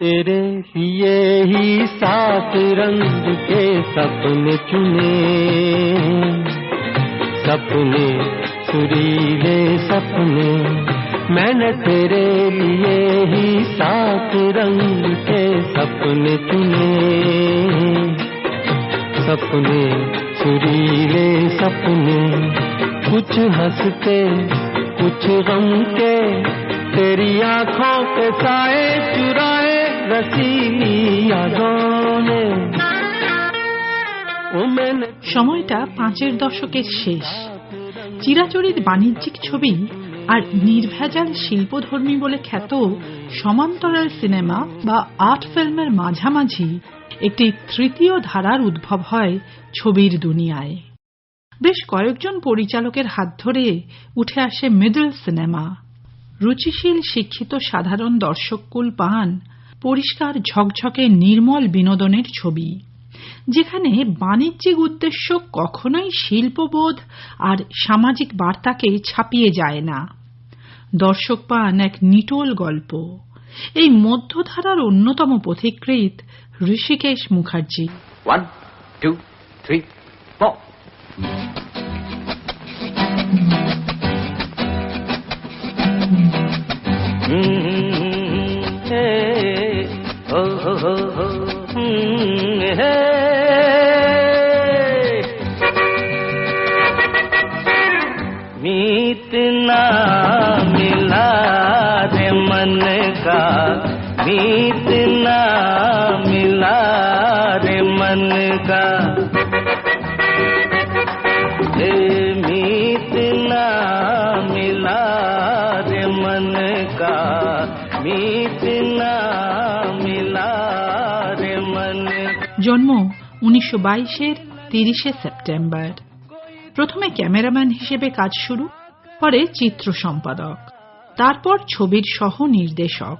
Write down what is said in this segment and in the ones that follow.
तेरे लिए ही सात रंग के सपने चुने। सपने, सुरीले सपने, मैंने तेरे लिए ही सात रंग के सपने चुने। सपने, सुरीले सपने, कुछ हँसते, कुछ गम के, तेरी आँखों के साए चुराए সময়টা পাঁচের দশকের শেষ। চিরাচরিত বাণিজ্যিক ছবি আর নির্ভেজাল শিল্পধর্মী বলে খ্যাত সমান্তরাল সিনেমা বা আর্ট ফিল্মের মাঝামাঝি একটি তৃতীয় ধারার উদ্ভব হয় ছবির দুনিয়ায়। বেশ কয়েকজন পরিচালকের হাত ধরে উঠে আসে মিডল সিনেমা। রুচিশীল শিক্ষিত সাধারণ দর্শককুল পান পরিষ্কার ঝকঝকে নির্মল বিনোদনের ছবি, যেখানে বাণিজ্যিক উদ্দেশ্য কখনোই শিল্পবোধ আর সামাজিক বার্তাকে ছাপিয়ে যায় না। দর্শক পান এক নিটোল গল্প। এই মধ্যধারার অন্যতম পথিকৃৎ Hrishikesh Mukherjee. One two three four. का ए मीत ना मिला रे मन का मीत ना मिला रे मन জন্ম উনিশশো বাইশের তিরিশে সেপ্টেম্বর প্রথমে ক্যামেরাম্যান হিসেবে কাজ শুরু পরে চিত্র সম্পাদক তারপর ছবির সহ নির্দেশক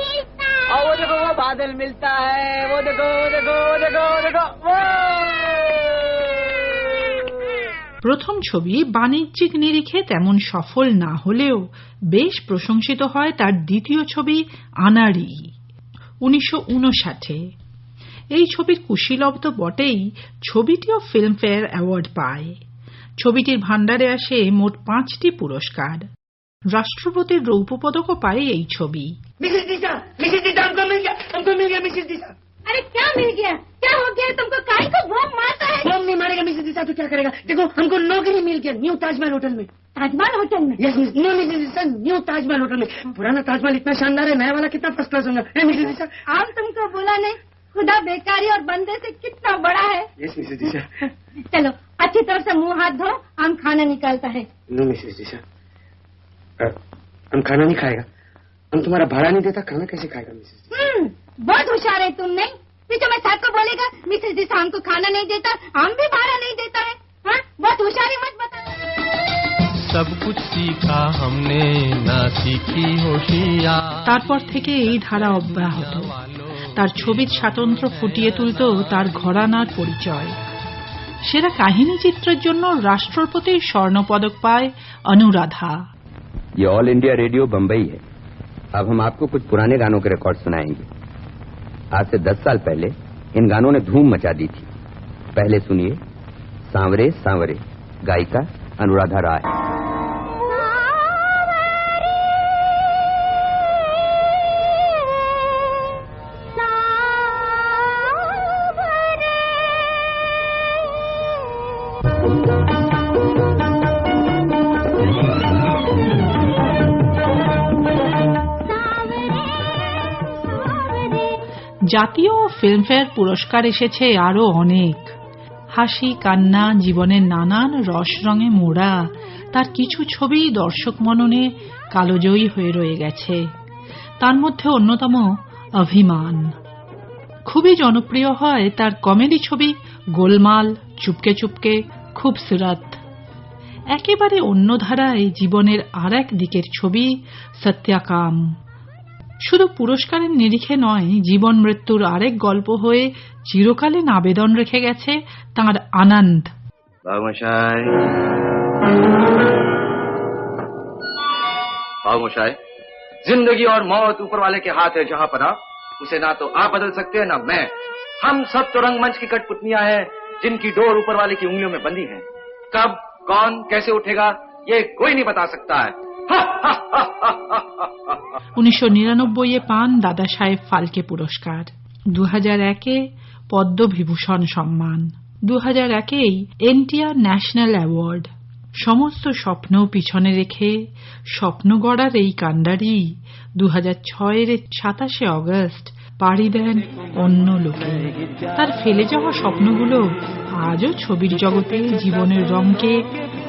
और वो देखो, वो बादल मिलता है. वो देखो, वो देखो, वो देखो, वो देखो. वो প্রথম ছবি বাণিজ্যিক নিরিখে তেমন সফল না হলেও বেশ প্রশংসিত হয় তার দ্বিতীয় ছবি আনাড়ি উনিশশো উনষাটে এই ছবির কুশীলব তো বটেই ছবিটিও ফিল্মফেয়ার অ্যাওয়ার্ড পায় ছবিটির ভাণ্ডারে আসে মোট পাঁচটি পুরস্কার রাষ্ট্রপতির রৌপ্য পদকও পায় এই ছবি मिसेस दिशा मिसेस दिशा हमको मिल गया हमको मिल गया मिसेस दिशा। अरे क्या मिल गया? क्या हो गया? तुमको काहे को भोग मारता है? बम नहीं मारेगा मिसेस दिशा तो क्या करेगा? देखो हमको नौकरी मिल गया न्यू ताजमहल होटल में। ताजमहल होटल में? Yes miss no Mrs Disha new Taj Mahal hotel में। पुराना ताजमहल इतना शानदार है नया वाला कितना फ़र्स्ट क्लास होगा। मिसेस दिशा हम तुमको बोला नहीं खुदा बेकारी और बंदे से कितना बड़ा है। यस मिसेस दिशा चलो अच्छी तरह से मुँह हाथ धो हम खाना निकालता है। नो मिसेस दिशा हम खाना नहीं खाएगा। हम तुम्हारा भाड़ा नहीं देता खाना कैसे खाएगा मिसेस दिशा हम्म, बहुत होशियार है तुम नहीं पीछे मैं साथ को बोलेगा मिसेस दिशा हमको खाना नहीं देता हम भी भाड़ा नहीं देता है हाँ? बहुत होशियारी मत बता सब कुछ सीखा हमने ना सीखी होशियार তারপর থেকে এই ধারা অব্যাহত তার ছবির স্বাতন্ত্র্য ফুটিয়ে তুলত তার ঘরানার পরিচয় সেরা কাহিনী চিত্রের জন্য রাষ্ট্রপতির স্বর্ণপদক পায় অনুরাধা ये ऑल इंडिया रेडियो बम्बई है अब हम आपको कुछ पुराने गानों के रिकॉर्ड सुनाएँगे। आज से दस साल पहले इन गानों ने धूम मचा दी थी। पहले सुनिए, सांवरे सांवरे, गायिका अनुराधा राय। জাতীয় ফিল্মফেয়ার পুরস্কার এসেছে আরও অনেক। হাসি, কান্না, জীবনের নানান রস রঙে মোড়া, তার কিছু ছবি দর্শক মননে কালোজয়ী হয়ে রয়ে গেছে। তার মধ্যে অন্যতম অভিমান। খুবই জনপ্রিয় হয় তার কমেডি ছবি গোলমাল, চুপকে চুপকে খুবসুরত একেবারে অন্য ধারায় জীবনের আর এক দিকের ছবি সত্যাকাম। শুধু পুরস্কারের নিরিখে নয় জীবন মৃত্যুর আরেক গল্প হয়ে চিরকালীন আবেদন রেখে গেছে তার আনন্দ बाबूमशाई बाबूमशाई जिंदगी और मौत ऊपर वाले के हाथ है जहां पना उसे ना तो आप बदल सकते हैं ना मैं हम सब तो रंगमंच की कठपुतलियां हैं जिनकी डोर ऊपर वाले की उंगलियों में बंधी है कब कौन कैसे उठेगा ये कोई नहीं बता सकता है উনিশশো নিরানব্বই এ পান দাদা সাহেব ফালকে পুরস্কার। দু হাজার একে পদ্মবিভূষণ সম্মান। দু হাজার একেই এনটিআর ন্যাশনাল অ্যাওয়ার্ড। সমস্ত স্বপ্ন পিছনে রেখে স্বপ্ন গড়ার এই কাণ্ডারি দু হাজার ছয়ের সাতাশে অগস্ট পাড়ি দেন অন্য লোকে তার ফেলে যাওয়া স্বপ্নগুলো আজও ছবির জগতে জীবনের রঙকে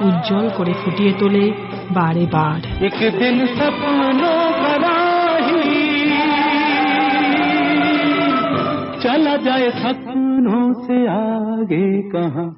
উজ্জ্বল করে ফুটিয়ে তোলে বারে বার एक दिन सपनों भरा ही चला जाए सपनों से आगे कहाँ